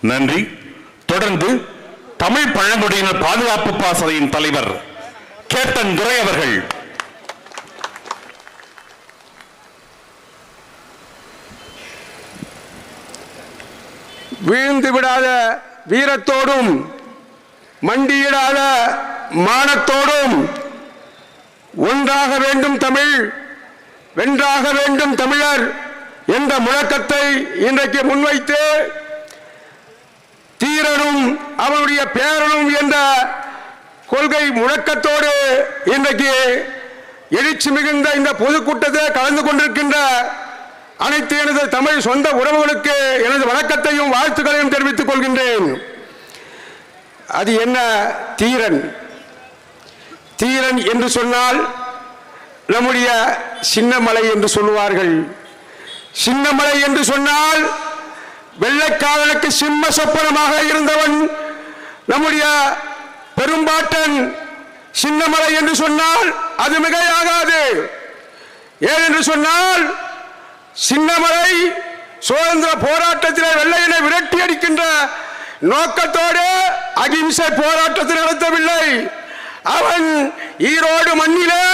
நன்றி. தொடர்ந்து தமிழ் பழங்குடியினர் பாதுகாப்பு பாசறையின் தலைவர் கேப்டன் துரை அவர்கள். வீழ்ந்து விடாத வீரத்தோடும் மண்டியிடாத மானத்தோடும் ஒன்றாக வேண்டும் தமிழ் வென்றாக வேண்டும் தமிழர். என்ற முழக்கத்தை இன்றைக்கு முன்வைத்து தீரனும் அவனுடைய பேரனும் என்ற கொள்கை முழக்கத்தோடு இன்றைக்கு எழுச்சி மிகுந்த இந்த பொதுக்கூட்டத்தில் கலந்து கொண்டிருக்கின்ற அனைத்து எனது தமிழ் சொந்த உறவுகளுக்கு எனது வணக்கத்தையும் வாழ்த்துக்களையும் தெரிவித்துக் கொள்கின்றேன். அது என்ன? தீரன். தீரன் என்று சொன்னால் நம்முடைய சின்னமலை என்று சொல்லுவார்கள். சின்னமலை என்று சொன்னால் வெள்ளைக்காரனுக்கு சிம்ம சொப்பனமாக இருந்தவன் நம்முடைய பெரும்பாட்டன் சின்னமலை என்று சொன்னால் அது மிகையாகாது. ஏனென்று சொன்னால் சின்னமலை சுதந்திர போராட்டத்திலே வெள்ளையனை விரட்டி அடிக்கின்ற நோக்கத்தோடு அகிம்சை போராட்டத்தை நடத்தவில்லை. அவன் ஈரோடு மண்ணிலே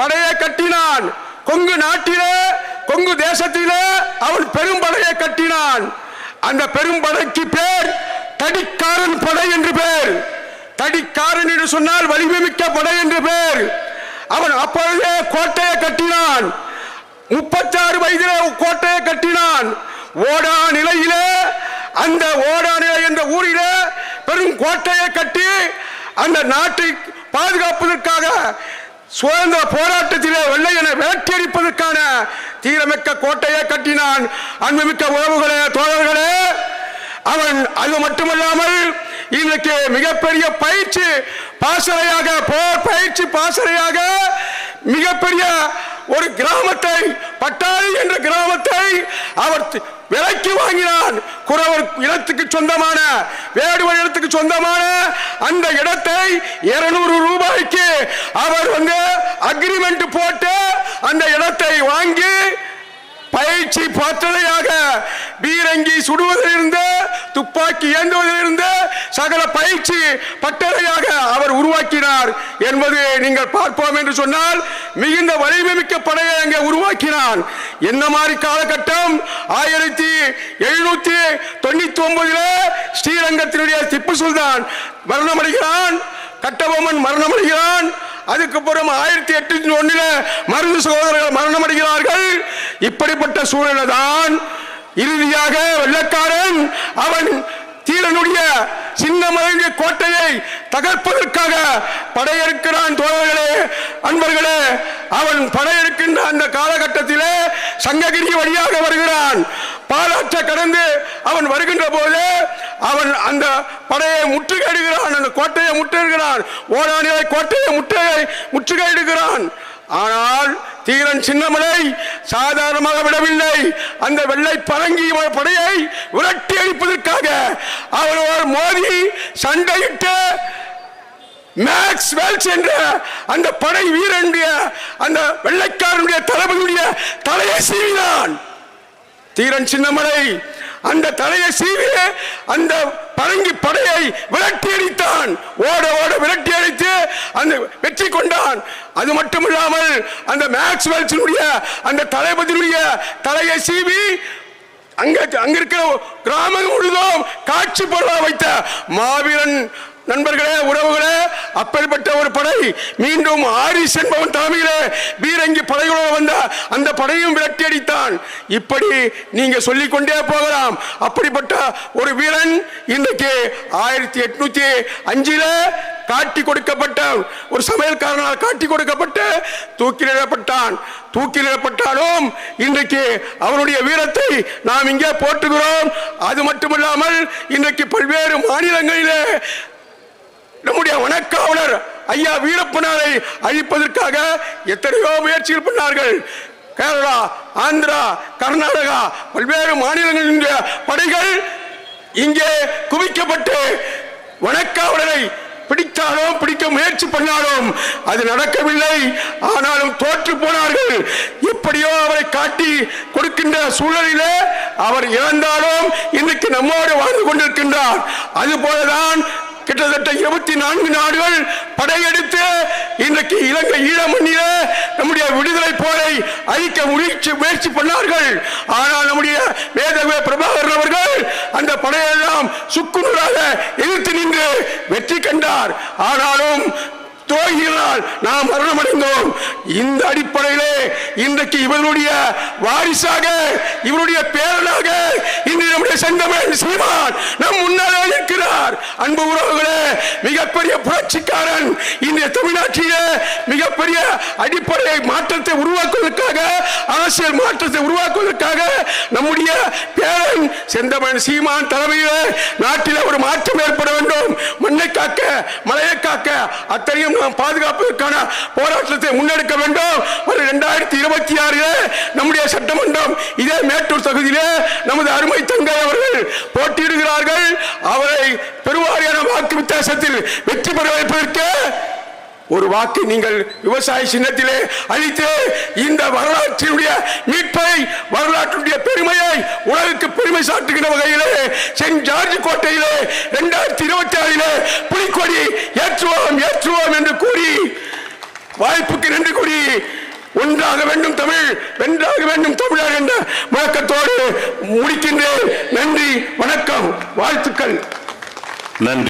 படையை கட்டினான். கொங்கு நாட்டிலே கொங்கு தேசத்திலே அவன் பெரும்படையை கட்டினான். அந்த பெரும்படைக்கு பேர் தடிக்காரன் படை என்று பேர். தடிக்காரன் என்று சொன்னால் வலிமைமிக்க படை என்று பேர். அவன் அப்பொழுதே கோட்டையை கட்டினான். முப்பத்தாறு வயதிலே கோட்டையை கட்டினான். ஓடா நிலையிலே அந்த ஓடா நிலை என்ற ஊரிலே பெரும் கோட்டையை கட்டி அந்த நாட்டை பாதுகாப்பதற்காக சுதந்திர போராட்டத்திலே வெள்ளையனை வேட்டியடிப்பதற்கான தீரமிக்க கோட்டையை கட்டினான் அன்புமிக்க உறவுகளே தோழர்களே. அவன் அது மட்டுமல்லாமல் இன்றைக்கு மிகப்பெரிய பயிற்சி பாசறையாக போர் பயிற்சி பாசறையாக மிகப்பெரிய ஒரு கிராமத்தை பட்டாளி என்ற கிராமத்தை அவர் விலைக்கு வாங்கினான் குறவர் இடத்துக்கு சொந்தமான வேடுவர் இடத்துக்கு சொந்தமான அந்த இடத்தை இருநூறு ரூபாய்க்கு அவர் வந்து அக்ரிமெண்ட் போட்டு அந்த இடத்தை வாங்கி பயிற்சி பட்டறையாக பீரங்கி சுடுவதிலிருந்து துப்பாக்கி ஏந்துவதிலிருந்து சகல பயிற்சி பட்டறையாக அவர் உருவாக்கினார் என்பது நீங்கள் பார்ப்போம் என்று சொன்னால் மிகுந்த வலிமை மிக்க படையை அங்கே உருவாக்கினான். என்ன மாதிரி காலகட்டம்? ஆயிரத்தி எழுநூத்தி தொண்ணூத்தி ஒன்பதுல ஸ்ரீரங்கத்தினுடைய திப்பு சுல்தான் மரணமடைகிறான் கட்டபொம்மன் மரணமடைகிறான் அதுக்கப்புறம் ஆயிரத்தி எட்நூத்தி ஒண்ணுல மருந்து சகோதரர்கள் மரணம் அடைகிறார்கள். இப்படிப்பட்ட சூழலை தான் இறுதியாக வெள்ளக்காரன் அவன் தீரனுடைய சின்னமலையுடைய கோட்டையை தகர்ப்பதற்காக படையெடுக்கிறான் தோழர்களே. அன்பர்களே அவன் படையெடுக்கின்ற அந்த காலகட்டத்திலே சங்ககிரி வழியாக வருகிறான். பாலாற்ற கடந்து அவன் வருகின்ற போது அவன் அந்த படையை முற்றுகையிடுகிறான் அந்த கோட்டையை முற்றுகிறான் ஓடானியை கோட்டையை முற்றுகை முற்றுகையிடுகிறான். ஆனால் தீரன் சின்னமலை சாதாரணமாக விடவில்லை. அந்த வெள்ளை பரங்கி படையை விரட்டி அடிப்பதற்காக அவர் மோதி சண்டையிட்டு மேக்ஸ் வேல்ஸ் என்ற அந்த படை வீரனுடைய அந்த வெள்ளைக்காரனுடைய தளபதியுடைய தலையை சீவினான். தீரன் சின்னமலை அந்த தலையை சீவி அந்த பரங்கி படையை விரட்டி அடித்தான். ஓட ஓட விரட்டி அடித்து அந்த வெற்றி கொண்டான். அது மட்டுமில்லாமல் அந்த மேக்ஸ்வெல்ஸினுடைய அந்த தளபதியுடைய தலையை சீவி அங்க அங்க இருக்கிற கிராமம் முழுதும் காட்சி பொருளாக வைத்த மாவீரன் நண்பர்களே உறவுகளே அப்பேற்பட்ட ஒரு படை மீண்டும் ஆரிஸ் என்பவன் தலைமையிலே பீரங்கி படைகளோடு வந்த அந்த படையும் விரட்டி அடித்தான். இப்படி நீங்க சொல்லிக்கொண்டே போகலாம். அப்படிப்பட்ட ஒரு வீரன் இன்றைக்கு ஆயிரத்தி எட்நூத்தி அஞ்சில காட்டி கொடுக்கப்பட்ட ஒரு சமையல்காரனால் காட்டி கொடுக்கப்பட்டு தூக்கிலிடப்பட்டான் தூக்கிலிடப்பட்டாலும் இன்றைக்கு அவனுடைய வீரத்தை நாம் இங்கே போற்றுகிறோம். அது மட்டுமல்லாமல் இன்றைக்கு பல்வேறு மாநிலங்களிலே நம்முடைய வணக்காவலர் ஐயா வீரப்பனாரை அழிப்பதற்காக எத்தனையோ முயற்சிகள் பண்ணார்கள். கேரளா ஆந்திரா கர்நாடகா பல்வேறு மாநிலங்களின் படைகள் இங்கே குவிக்கப்பட்டு வணக்காவலரை பிடித்தாலும் பிடிக்க முயற்சி பண்ணாலும் அது நடக்கவில்லை. ஆனாலும் தோற்று போனார்கள். எப்படியோ அவரை காட்டி கொடுக்கின்ற சூழலிலே அவர் இறந்தாலும் இன்றைக்கு நம்மோடு வாழ்ந்து கொண்டிருக்கின்றார். அதுபோலதான் கிட்டத்தட்ட இருபத்தி நான்கு நாடுகள் படையெடுத்து இன்றைக்கு இலங்கை ஈழமண்ணில நம்முடைய விடுதலை போரை அழிக்க முயற்சி முயற்சி பண்ணார்கள். ஆனால் நம்முடைய வேதவே பிரபாகரன் அவர்கள் அந்த படையெல்லாம் சுக்குநூறாக எதிர்த்து நின்று வெற்றி கண்டார். ஆனாலும் துரோகிகளால் நாம் மரணமடைந்தோம். இந்த அடிப்படையிலே இன்றைக்கு இவருடைய வாரிசாக இவருடைய பேரனாக இன்று நம்முடைய செங்கமன் சீமான் நம் முன்னாலே அன்பு உறவுகளே மிகப்பெரிய புரட்சிக்காரன் இன்றைய தமிழ்நாட்டிலே மிகப்பெரிய அடிப்படை மாற்றத்தை உருவாக்குவதற்காக அரசியல் மாற்றத்தை உருவாக்குவதற்காக நம்முடைய பேர பேரன் செந்தமன் சீமான் தலைமையிலே நாட்டில் ஒரு மாற்றம் ஏற்பட வேண்டும். மண்ணை காக்க மலையை காக்க அத்தனையும் நாம் பாதுகாப்பதற்கான போராட்டத்தை முன்னெடுக்க வேண்டும். ஒரு இரண்டாயிரத்தி இருபத்தி ஆறு நம்முடைய சட்டமன்றம் இதே மேட்டூர் தொகுதியிலே நமது அருமை தங்கை அவர்கள் போட்டியிடுகிறார்கள். அவரை பெருவாரியான வாக்கு வித்தியாசத்தில் வெற்றி பெற வைப்பதற்கு ஒரு வாக்கு நீங்கள் விவசாய சின்னத்திலே அளித்து இந்த வரலாற்றினுடைய மீட்பை வரலாற்றுடைய பெருமையை உலகுக்கு பெருமை சாட்டுகிற வகையிலே சென்ட் ஜார்ஜ் கோட்டையிலே இரண்டாயிரத்தி இருபத்தி ஆறிலே புலிக்கொடி ஏற்றுவோம் ஏற்றுவோம் என்று கூறி வாய்ப்புக்கு நின்று கூறி ஒன்றாக வேண்டும் தமிழ் வென்றாக வேண்டும் தமிழர் என்ற முழக்கத்தோடு முடிக்கின்றேன். நன்றி வணக்கம் வாழ்த்துக்கள். நன்றி.